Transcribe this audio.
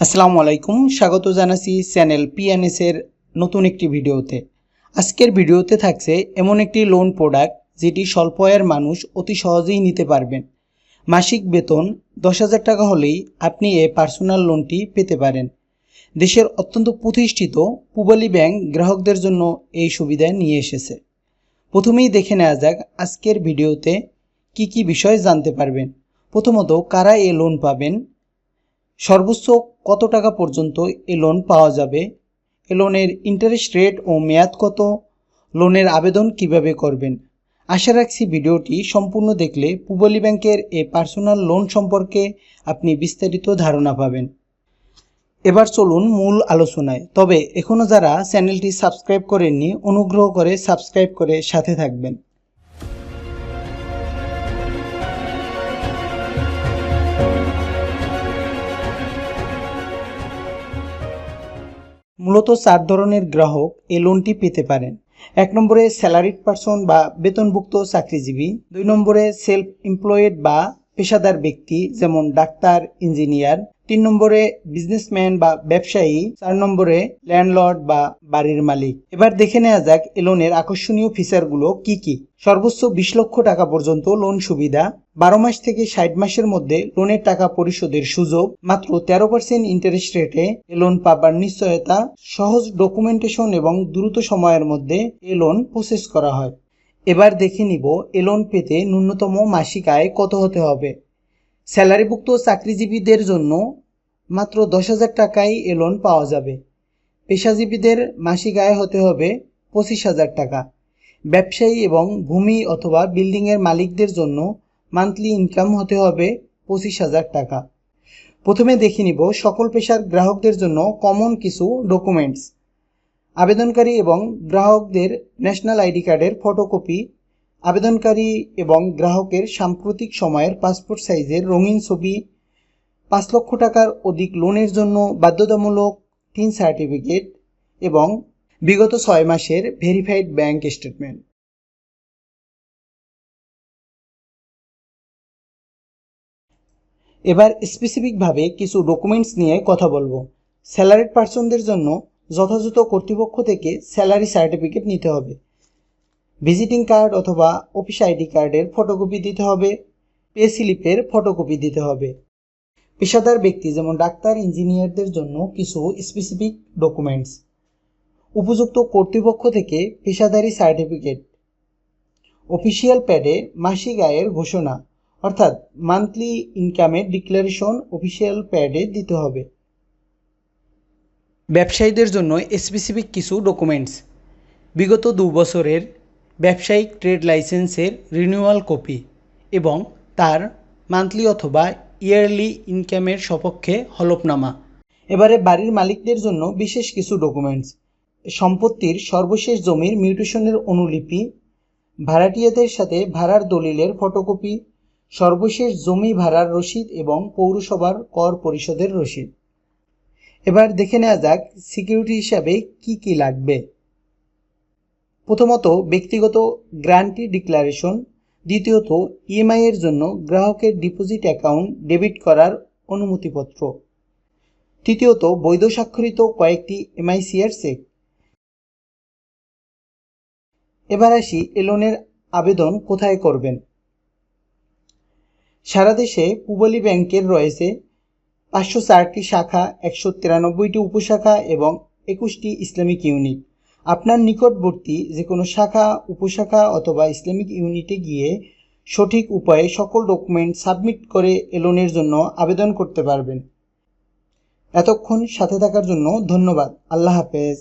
আসসালামু আলাইকুম, স্বাগত জানাচ্ছি চ্যানেল পিএনএস এর নতুন একটি ভিডিওতে। আজকের ভিডিওতে থাকছে এমন একটি লোন প্রোডাক্ট যেটি স্বল্প আয়ের মানুষ অতি সহজেই নিতে পারবেন। মাসিক বেতন দশ হাজার টাকা হলেই আপনি এ পার্সোনাল লোনটি পেতে পারেন। দেশের অত্যন্ত প্রতিষ্ঠিত পূবালী ব্যাংক গ্রাহকদের জন্য এই সুবিধা নিয়ে এসেছে। প্রথমেই দেখে নেওয়া যাক আজকের ভিডিওতে কি কি বিষয় জানতে পারবেন। প্রথমত, কারা এ লোন পাবেন? সর্বোচ্চ কত টাকা পর্যন্ত এ লোন পাওয়া যাবে? এ লোনের ইন্টারেস্ট রেট ও মেয়াদ কত? লোনের আবেদন কীভাবে করবেন? আশা রাখছি ভিডিওটি সম্পূর্ণ দেখলে পূবলী ব্যাংকের এ পার্সোনাল লোন সম্পর্কে আপনি বিস্তারিত ধারণা পাবেন। এবার চলুন মূল আলোচনায়। তবে এখনও যারা চ্যানেলটি সাবস্ক্রাইব করেননি, অনুগ্রহ করে সাবস্ক্রাইব করে সাথে থাকবেন। মূলত চার ধরনের গ্রাহক এই লোনটি পেতে পারেন। এক নম্বরে স্যালারিড পার্সন বা বেতনভুক্ত চাকরিজীবী। দুই নম্বরে সেলফ এমপ্লয়েড বা পেশাদার ব্যক্তি, যেমন ডাক্তার, ইঞ্জিনিয়ার, তিন নম্বরে বিজনেসম্যান বা ব্যবসায়ী, চার নম্বরে ল্যান্ডলর্ড বা বাড়ির মালিক। এবার দেখে নেওয়া যাক এ লোনের আকর্ষণীয় ফিচারগুলো কি কি। সর্বোচ্চ বিশ লক্ষ টাকা পর্যন্ত লোন সুবিধা, বারো মাস থেকে ষাট মাসের মধ্যে লোনের টাকা পরিশোধের সুযোগ, মাত্র তেরো পার্সেন্ট ইন্টারেস্ট রেটে এ লোন পাবার নিশ্চয়তা, সহজ ডকুমেন্টেশন এবং দ্রুত সময়ের মধ্যে এ লোন প্রসেস করা হয়। এবার দেখে নিব এ লোন পেতে ন্যূনতম মাসিক আয় কত হতে হবে। স্যালারিভুক্ত চাকরিজীবীদের জন্য মাত্র দশ হাজার টাকায় এ লোন পাওয়া যাবে। পেশাজীবীদের মাসিক আয় হতে হবে পঁচিশ হাজার টাকা। ব্যবসায়ী এবং ভূমি অথবা বিল্ডিংয়ের মালিকদের জন্য মান্থলি ইনকাম হতে হবে পঁচিশ হাজার টাকা। প্রথমে দেখে নিব সকল পেশার গ্রাহকদের জন্য কমন কিছু ডকুমেন্টস আবেদনকারী এবং গ্রাহকদের ন্যাশনাল আইডি কার্ডের ফটোকপি, আবেদনকারী এবং গ্রাহকের সাম্প্রতিক সময়ের পাসপোর্ট সাইজের রঙিন ছবি, পাঁচ লক্ষ টাকার অধিক লোনের জন্য বাধ্যতামূলক তিন সার্টিফিকেট এবং বিগত ছয় মাসের ভেরিফাইড ব্যাংক স্টেটমেন্ট। এবার স্পেসিফিকভাবে কিছু ডকুমেন্টস নিয়ে কথা বলব। স্যালারিড পার্সনদের জন্য যথাযথ কর্তৃপক্ষ থেকে স্যালারি সার্টিফিকেট নিতে হবে। ভিজিটিং কার্ড অথবা অফিস আইডি কার্ডের ফটোকপি দিতে হবে। পে স্লিপের ফটোকপি দিতে হবে। পেশাদার ব্যক্তি যেমন ডাক্তার, ইঞ্জিনিয়ারদের জন্য কিছু স্পেসিফিক ডকুমেন্টস উপযুক্ত কর্তৃপক্ষ থেকে পেশাদারি সার্টিফিকেট। অফিসিয়াল প্যাডে মাসিক আয়ের ঘোষণা, অর্থাৎ মান্থলি ইনকামের ডিক্লারেশন অফিসিয়াল প্যাডে দিতে হবে। ব্যবসায়ীদের জন্য স্পেসিফিক কিছু ডকুমেন্টস বিগত দু বছরের ব্যবসায়িক ট্রেড লাইসেন্সের রিনিউয়াল কপি এবং তার মান্থলি অথবা ইয়ারলি ইনকামের সপক্ষে হলফনামা। এবারে বাড়ির মালিকদের জন্য বিশেষ কিছু ডকুমেন্টস সম্পত্তির সর্বশেষ জমির মিউটেশনের অনুলিপি, ভাড়াটিয়াদের সাথে ভাড়ার দলিলের ফটোকপি সর্বশেষ জমি ভাড়ার রসিদ এবং পৌরসভার কর পরিশোধের রসিদ। এবার দেখে নেওয়া যাক সিকিউরিটি হিসাবে কি কি লাগবে। প্রথমত ব্যক্তিগত গ্রান্টি ডিক্লারেশন, দ্বিতীয়ত ইএমআই এর জন্য গ্রাহকের ডিপোজিট অ্যাকাউন্ট ডেবিট করার অনুমতিপত্র, তৃতীয়ত বৈধ স্বাক্ষরিত কয়েকটি এমআইসিআর চেক। এবার আসি এ লোনের আবেদন কোথায় করবেন? সারা দেশে পূবলী ব্যাংকের রয়েছে পাঁচশো চারটি শাখা, একশো তিরানব্বইটি উপশাখা এবং একুশটি ইসলামিক ইউনিট। আপনার নিকটবর্তী যে কোনো শাখা, উপশাখা অথবা ইসলামিক ইউনিটে গিয়ে সঠিক উপায়ে সকল ডকুমেন্ট সাবমিট করে এ লোনের জন্য আবেদন করতে পারবেন। এতক্ষণ সাথে থাকার জন্য ধন্যবাদ। আল্লাহ হাফেজ।